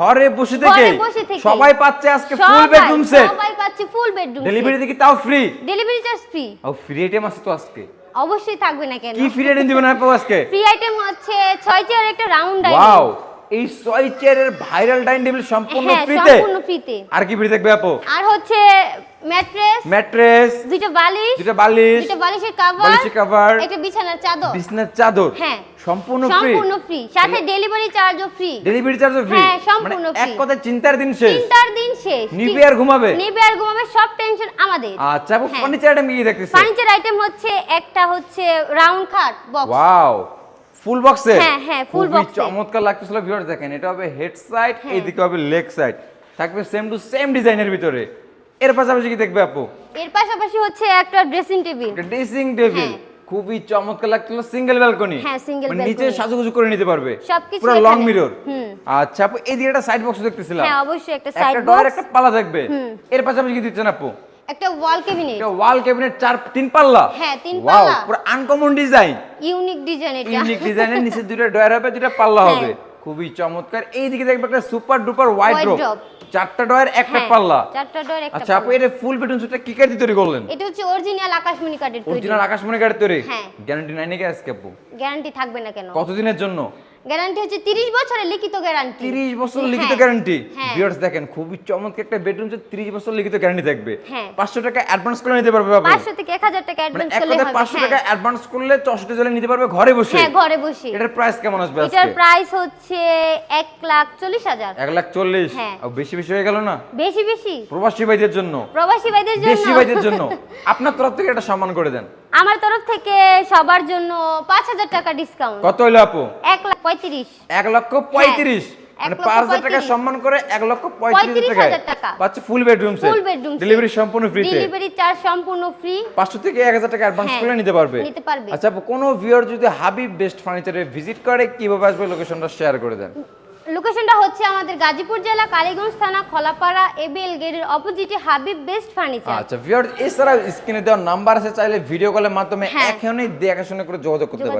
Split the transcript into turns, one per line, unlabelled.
ঘরে বসে থেকে সবাই পাচ্ছে আজকে ফুল বেডরুম সেট
সবাই পাচ্ছে ফুল বেডরুম
ডেলিভারি থেকে তাও ফ্রি
ডেলিভারি চার্জ ফ্রি
ও ফ্রি আইটেম আছে তো আজকে।
অবশ্যই থাকবে না কেন?
কি ফ্রি আইটেম দিবেন আপু আজকে?
ফ্রি আইটেম হচ্ছে ছয় চেয়ার একটা রাউন্ড আইটেম
ওয়াও এই ছয় চেয়ারের ভাইরাল ডাইনিং টেবিল সম্পূর্ণ
হ্যাঁ
ফ্রিতে
সম্পূর্ণ ফ্রিতে
আর কি ফ্রি থাকবে আপু?
আর হচ্ছে ম্যাট্রেস
ম্যাট্রেস
দুইটা বালিশ
দুটো বালিশ
দুইটা বালিশের কভার
বালিশের cover,
একটা বিছানার চাদর।
বিছনার চাদর।
হ্যাঁ।
সম্পূর্ণ ফ্রি
সম্পূর্ণ ফ্রি সাথে ডেলিভারি চার্জও ফ্রি
ডেলিভারি চার্জও ফ্রি
হ্যাঁ, সম্পূর্ণ
এক
free।
কথায় চিন্তার দিন শেষ।
তিনটার দিন শেষ।
নিবে আর ঘুমাবে।
নিবে আর ঘুমাবে সব টেনশন আমাদের।
আচ্ছা আপু
হ্যাঁ।
ফার্নিচার আইটেম কি দেখতেছে
ফার্নিচার আইটেম হচ্ছে একটা হচ্ছে রাউন্ড খাট বক্স
ওয়াও ফুল বক্সে
হ্যাঁ, হ্যাঁ, box এ।
চমৎকার লাগতেছিল ভিউয়ার্স দেখেন। এটা হবে হেড সাইড
হ্যাঁ।
এইদিকে হবে লেগ সাইড থাকবে সেম টু সেম ডিজাইনের ভিতরে। এর পাশাপাশি কি দেখবে আপু?
এর পাশাপাশি হচ্ছে একটা ড্রেসিং টেবিল
ড্রেসিং টেবিল। খুবই চমৎকার লাগছিল। সিঙ্গেল ব্যালকনি
হ্যাঁ, single
নিচে সাজুগুজু করে নিতে পারবে।
সবকিছু
পুরো লং মিরর আচ্ছা আপু এইদিকে একটা সাইড বক্স দেখতেছিলাম।
হ্যাঁ অবশ্যই একটা সাইড
একটা ডয়ের
বক্স
একটা পাল্লা থাকবে এর পাশাপাশি কি দিচ্ছেন আপু?
একটা ওয়াল ক্যাবিনেট
একটা ওয়াল ক্যাবিনেট চার তিন পাল্লা।
হ্যাঁ, তিন পাল্লা।
পুরো আনকমন ডিজাইন
ইউনিক ডিজাইন এটা।
ইউনিক ডিজাইনের নিচে দুটো ডয়ার হবে দুটো পাল্লা
হ্যাঁ।
হবে। খুবই চমৎকার। এইদিকে দেখবে একটা সুপার ডুপার ওয়াইড ড্রপ চারটা ডয়ার একটা
হ্যাঁ,
পাল্লা।
চারটা ডয়ের একটা
আচ্ছা আপু এটা ফুল বেটন সেটটা কি কাটি তৈরি করলেন?
এটা হচ্ছে অরিজিনাল আকাশমণি কাটের তৈরি।
অরিজিনাল আকাশমণি কাটের তৈরি?
হ্যাঁ।
গ্যারান্টি নাই নাকি আজকে আপু?
গ্যারান্টি থাকবে না কেন?
কতদিনের জন্য?
গ্যারান্টি হচ্ছে 30 বছরের লিখিত গ্যারান্টি
30 বছর
হ্যাঁ,
লিখিত গ্যারান্টি
হ্যাঁ।
ভিউয়ার্স দেখেন খুবই চমৎকার একটা বেডরুম যে 30 বছর লিখিত গ্যারান্টি থাকবে।
হ্যাঁ।
500 টাকা অ্যাডভান্স করে নিতে পারবে আপু
500 থেকে 1000 টাকা
মানে
অ্যাডভান্স করলে
কথায়
হবে
500
হ্যাঁ।
টাকা অ্যাডভান্স করলে 64 জলে নিতে পারবে ঘরে বসে।
হ্যাঁ ঘরে বসে।
এটার প্রাইস কেমন আসবে
এটার প্রাইস হচ্ছে 1 লাখ 40 হাজার।
এক লাখ চল্লিশ?
হ্যাঁ।
আর বেশি বেশি হয়ে গেল না?
বেশি বেশি।
প্রবাসী ভাইদের জন্য।
প্রবাসী ভাইদের জন্য।
দেশি ভাইদের জন্য। আপনার তরফ থেকে একটা সম্মান করে দেন।
আমার তরফ থেকে সবার জন্য 5000 টাকা ডিসকাউন্ট
কত হইল আপু?
1 লাখ 35
এক লক্ষ পঁয়ত্রিশ।
এক
মানে পাঁচ হাজার টাকা সম্মান করে এক লক্ষ পঁয়ত্রিশ
পঁয়ত্রিশ হাজার টাকা।
পাচ্ছে full bedroom
full bedroom
delivery সম্পূর্ণ ফ্রিতে
ডেলিভারি চার্জ সম্পূর্ণ ফ্রি
পাঁচশো থেকে এক হাজার টাকা অ্যাডভান্স
হ্যাঁ,
করে নিতে পারবে।
নিতে পারবে।
আচ্ছা আপু কোনো ভিউয়ার যদি হাবিব বেস্ট ফার্নিচারে ভিজিট করে কীভাবে আসবে? লোকেশনটা শেয়ার করে দেন।
লোকেশনটা হচ্ছে আমাদের গাজীপুর জেলা কালীগঞ্জ থানা খলাপাড়া এবিএল গেটের অপোজিটে হাবিব বেস্ট ফার্নিচার
আচ্ছা ভিউয়ার্স এছাড়াও স্ক্রিনে দেওয়া নাম্বার আছে চাইলে ভিডিও কলের মাধ্যমে
হ্যাঁ।
এখনই দেখাশোনা করে যোগাযোগ করতে পারেন